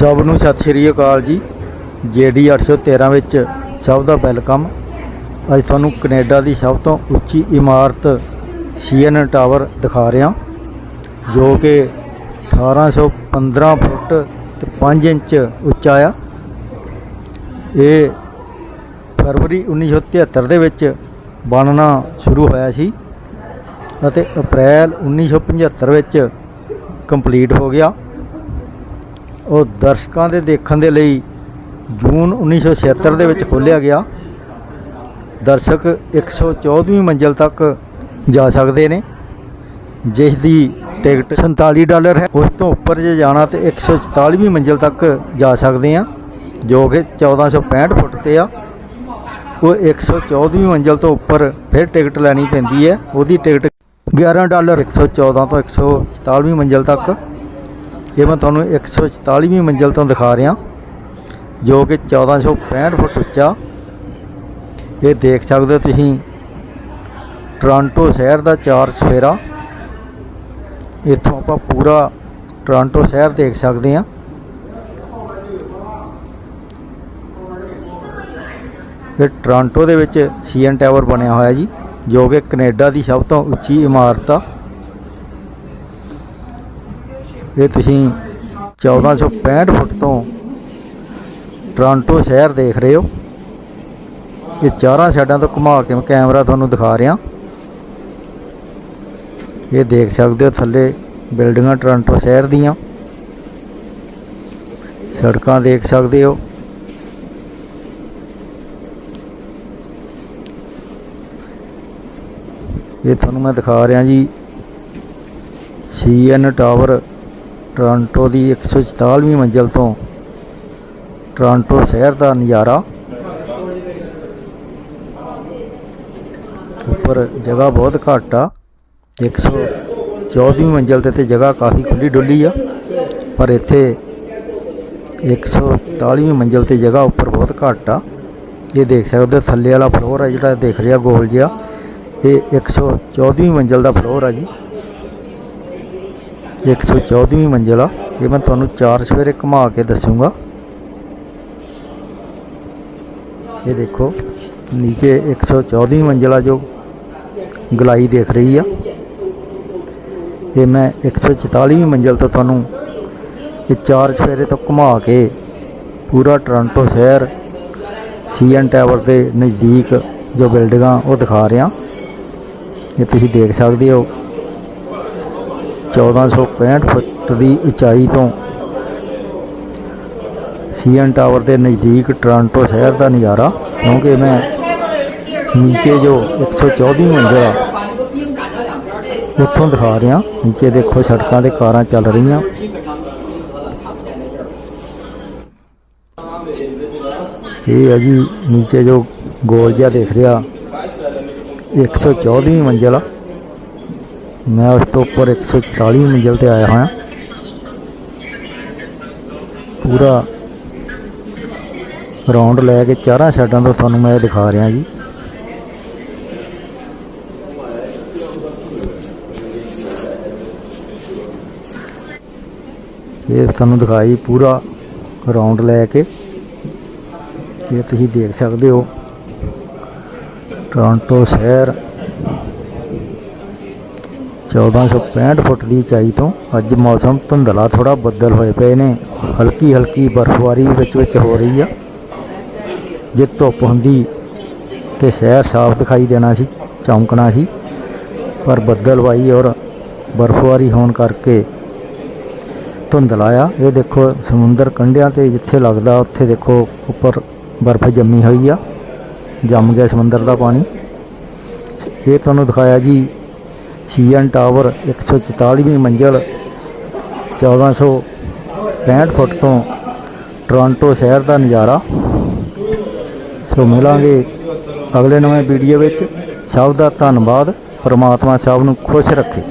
ਸਭ ਨੂੰ ਸਤਿ ਸ਼੍ਰੀ ਅਕਾਲ ਜੀ। ਜੀਡੀ 813 ਵਿੱਚ ਸਭ ਦਾ ਵੈਲਕਮ। ਅੱਜ ਤੁਹਾਨੂੰ ਕੈਨੇਡਾ ਦੀ ਸਭ ਤੋਂ ਉੱਚੀ ਇਮਾਰਤ ਸੀਐਨ ਟਾਵਰ ਦਿਖਾ ਰਿਹਾ। ਜੋ ਕਿ 1815 ਫੁੱਟ ਤੇ 5 ਇੰਚ ਉੱਚਾ ਆ। ਇਹ ਫਰਵਰੀ 1973 ਦੇ ਵਿੱਚ ਬਣਨਾ ਸ਼ੁਰੂ ਹੋਇਆ ਸੀ ਅਤੇ ਅਪ੍ਰੈਲ 1975 ਵਿੱਚ ਕੰਪਲੀਟ ਹੋ ਗਿਆ। ਉਹ ਦਰਸ਼ਕਾਂ ਦੇ ਦੇਖਣ ਦੇ ਲਈ ਜੂਨ 1976 ਦੇ ਵਿੱਚ ਖੋਲ੍ਹਿਆ ਗਿਆ। ਦਰਸ਼ਕ 114ਵੀਂ ਮੰਜ਼ਲ ਤੱਕ ਜਾ ਸਕਦੇ ਨੇ। ਜਿਸ ਦੀ ਟਿਕਟ 47 ਡਾਲਰ ਹੈ। ਉਸ ਤੋਂ ਉੱਪਰ ਜੇ ਜਾਣਾ ਤੇ 144ਵੀਂ ਮੰਜ਼ਲ ਤੱਕ ਜਾ ਸਕਦੇ ਆ ਜੋ ਕਿ 1465 ਫੁੱਟ ਤੇ ਆ। ਉਹ 114ਵੀਂ ਮੰਜ਼ਲ ਤੋਂ ਉੱਪਰ ਫਿਰ ਟਿਕਟ ਲੈਣੀ ਪੈਂਦੀ ਹੈ। ਉਹਦੀ ਟਿਕਟ 11 ਡਾਲਰ 114 ਤੋਂ 147ਵੀਂ ਮੰਜ਼ਲ ਤੱਕ ਇਹ ਮੈਂ ਤੁਹਾਨੂੰ 144ਵੀਂ ਮੰਜ਼ਲ ਤੋਂ ਦਿਖਾ ਰਿਹਾ, ਜੋ ਕਿ 1465 ਫੁੱਟ ਉੱਚਾ। ਇਹ ਦੇਖ ਸਕਦੇ ਹੋ ਤੁਸੀਂ, ਟੋਰਾਂਟੋ ਸ਼ਹਿਰ ਦਾ ਚਾਰ ਸਫੇਰਾ। ਇੱਥੋਂ ਆਪਾਂ ਪੂਰਾ ਟੋਰਾਂਟੋ ਸ਼ਹਿਰ ਦੇਖ ਸਕਦੇ ਹਾਂ। ਇਹ ਟੋਰਾਂਟੋ ਦੇ ਵਿੱਚ ਸੀਐਨ ਟਾਵਰ ਬਣਿਆ ਹੋਇਆ ਜੀ, ਜੋ ਕਿ ਕੈਨੇਡਾ ਦੀ ਸਭ ਤੋਂ ਉੱਚੀ ਇਮਾਰਤ ਆ। ਇਹ ਤੁਸੀਂ 1465 ਫੁੱਟ ਤੋਂ ਟੋਰਾਂਟੋ ਸ਼ਹਿਰ ਦੇਖ ਰਹੇ ਹੋ। ਇਹ ਚਾਰਾਂ ਸਾਈਡਾਂ ਤੋਂ ਘੁਮਾ ਕੇ ਮੈਂ ਕੈਮਰਾ ਤੁਹਾਨੂੰ ਦਿਖਾ ਰਿਹਾ। ਇਹ ਦੇਖ ਸਕਦੇ ਹੋ ਥੱਲੇ ਬਿਲਡਿੰਗਾਂ ਟੋਰਾਂਟੋ ਸ਼ਹਿਰ ਦੀਆਂ। ਸੜਕਾਂ ਦੇਖ ਸਕਦੇ ਹੋ। ਇਹ ਤੁਹਾਨੂੰ ਮੈਂ ਦਿਖਾ ਰਿਹਾ ਜੀ। ਸੀਐਨ ਟਾਵਰ ਟੋਰਾਂਟੋ ਦੀ 144ਵੀਂ ਮੰਜ਼ਲ ਤੋਂ ਟੋਰਾਂਟੋ ਸ਼ਹਿਰ ਦਾ ਨਜ਼ਾਰਾ। ਉੱਪਰ ਜਗ੍ਹਾ ਬਹੁਤ ਘੱਟ ਆ। 114ਵੀਂ ਮੰਜ਼ਲ ਤੇ ਤੇ ਜਗ੍ਹਾ ਕਾਫੀ ਖੁੱਲੀ ਡੁੱਲੀ ਆ। ਪਰ ਇੱਥੇ 144ਵੀਂ ਮੰਜ਼ਲ ਤੇ ਜਗ੍ਹਾ ਉੱਪਰ ਬਹੁਤ ਘੱਟ ਆ। ਇਹ ਦੇਖ ਸਕਦੇ ਥੱਲੇ ਵਾਲਾ ਫਲੋਰ ਆ ਜਿਹੜਾ ਦੇਖ ਰਿਹਾ, ਗੋਲ ਜਿਹਾ। ਇਹ 114ਵੀਂ ਮੰਜ਼ਲ ਦਾ ਫਲੋਰ ਆ ਜੀ। 114ਵੀਂ ਮੰਜ਼ਿਲ ਆ। ਇਹ ਮੈਂ ਤੁਹਾਨੂੰ ਚਾਰ ਸਵੇਰੇ ਘੁਮਾ ਕੇ ਦੱਸੂਗਾ। ਇਹ ਦੇਖੋ, ਨੀਚੇ 114ਵੀਂ ਮੰਜ਼ਿਲ ਆ ਜੋ ਗਲਾਈ ਦੇਖ ਰਹੀ ਆ। ਇਹ ਮੈਂ 144ਵੀਂ ਮੰਜ਼ਿਲ ਤੋਂ ਤੁਹਾਨੂੰ ਇਹ ਚਾਰ ਸਵੇਰੇ ਤੋਂ ਘੁਮਾ ਕੇ ਪੂਰਾ ਟੋਰਾਂਟੋ ਸ਼ਹਿਰ, ਸੀਐਨ ਟਾਵਰ ਦੇ ਨਜ਼ਦੀਕ ਜੋ ਬਿਲਡਿੰਗਾਂ ਉਹ ਦਿਖਾ ਰਿਹਾ। ਇਹ ਤੁਸੀਂ ਦੇਖ ਸਕਦੇ ਹੋ। 1465 ਫੁੱਟ ਦੀ ਉਚਾਈ ਤੋਂ ਸੀਐਨ ਟਾਵਰ ਦੇ ਨਜ਼ਦੀਕ ਟੋਰਾਂਟੋ ਸ਼ਹਿਰ ਦਾ ਨਜ਼ਾਰਾ, ਕਿਉਂਕਿ ਮੈਂ ਨੀਚੇ ਜੋ 114ਵੀਂ ਮੰਜ਼ਿਲ ਆ, ਉੱਥੋਂ ਦਿਖਾ ਰਿਹਾ, ਨੀਚੇ ਦੇਖੋ ਸੜਕਾਂ ਤੇ ਕਾਰਾਂ ਚੱਲ ਰਹੀਆਂ। ਇਹ ਹੈ ਜੀ, ਨੀਚੇ ਜੋ ਗੋਲ ਜਿਹਾ ਦੇਖ ਰਿਹਾ 114ਵੀਂ ਮੰਜ਼ਿਲ ਆ। ਮੈਂ ਉਸ ਤੋਂ ਉੱਪਰ 144ਵੀਂ ਮੰਜ਼ਿਲ ਤੇ ਆਇਆ ਹੋਇਆ। ਪੂਰਾ ਰਾਉਂਡ ਲੈ ਕੇ ਚਾਰਾਂ ਸਾਈਡਾਂ ਤੋਂ ਤੁਹਾਨੂੰ ਮੈਂ ਦਿਖਾ ਰਿਹਾ ਜੀ। ਇਹ ਤੁਹਾਨੂੰ ਦਿਖਾਈ ਪੂਰਾ ਰਾਉਂਡ ਲੈ ਕੇ। ਇਹ ਤੁਸੀਂ ਦੇਖ ਸਕਦੇ ਹੋ। ਟੋਰਾਂਟੋ ਸ਼ਹਿਰ 1465 ਫੁੱਟ ਦੀ ਉਚਾਈ ਤੋਂ ਅੱਜ ਮੌਸਮ ਧੁੰਦਲਾ ਥੋੜਾ ਬੱਦਲ ਹੋਏ ਪਏ ਨੇ। ਹਲਕੀ ਹਲਕੀ ਬਰਫ਼ਬਾਰੀ ਵਿੱਚ ਵਿੱਚ ਹੋ ਰਹੀ ਆ। ਜੇ ਧੁੱਪ ਹੁੰਦੀ ਤੇ ਸ਼ਹਿਰ ਸਾਫ਼ ਦਿਖਾਈ ਦੇਣਾ ਸੀ, ਚੌਂਕਣਾ ਸੀ। ਪਰ ਬੱਦਲਵਾਈ ਔਰ ਬਰਫ਼ਬਾਰੀ ਹੋਣ ਕਰਕੇ ਧੁੰਦਲਾ ਆ। ਇਹ ਦੇਖੋ ਸਮੁੰਦਰ ਕੰਢਿਆਂ ਤੇ ਜਿੱਥੇ ਲੱਗਦਾ, ਉੱਥੇ ਦੇਖੋ ਉੱਪਰ ਬਰਫ਼ ਜੰਮੀ ਹੋਈ ਆ। ਜੰਮ ਗਿਆ ਸਮੁੰਦਰ ਦਾ ਪਾਣੀ। ਇਹ ਤੁਹਾਨੂੰ ਦਿਖਾਇਆ ਜੀ ਸੀਐਨ ਟਾਵਰ 144ਵੀਂ ਮੰਜ਼ਲ 1465 ਫੁੱਟ ਤੋਂ ਟੋਰਾਂਟੋ ਸ਼ਹਿਰ ਦਾ ਨਜ਼ਾਰਾ। ਸੋ ਮਿਲਾਂਗੇ ਅਗਲੇ ਨਵੇਂ ਵੀਡੀਓ ਵਿੱਚ। ਸਭ ਦਾ ਧੰਨਵਾਦ। ਪਰਮਾਤਮਾ ਸਭ ਨੂੰ ਖੁਸ਼ ਰੱਖੇ।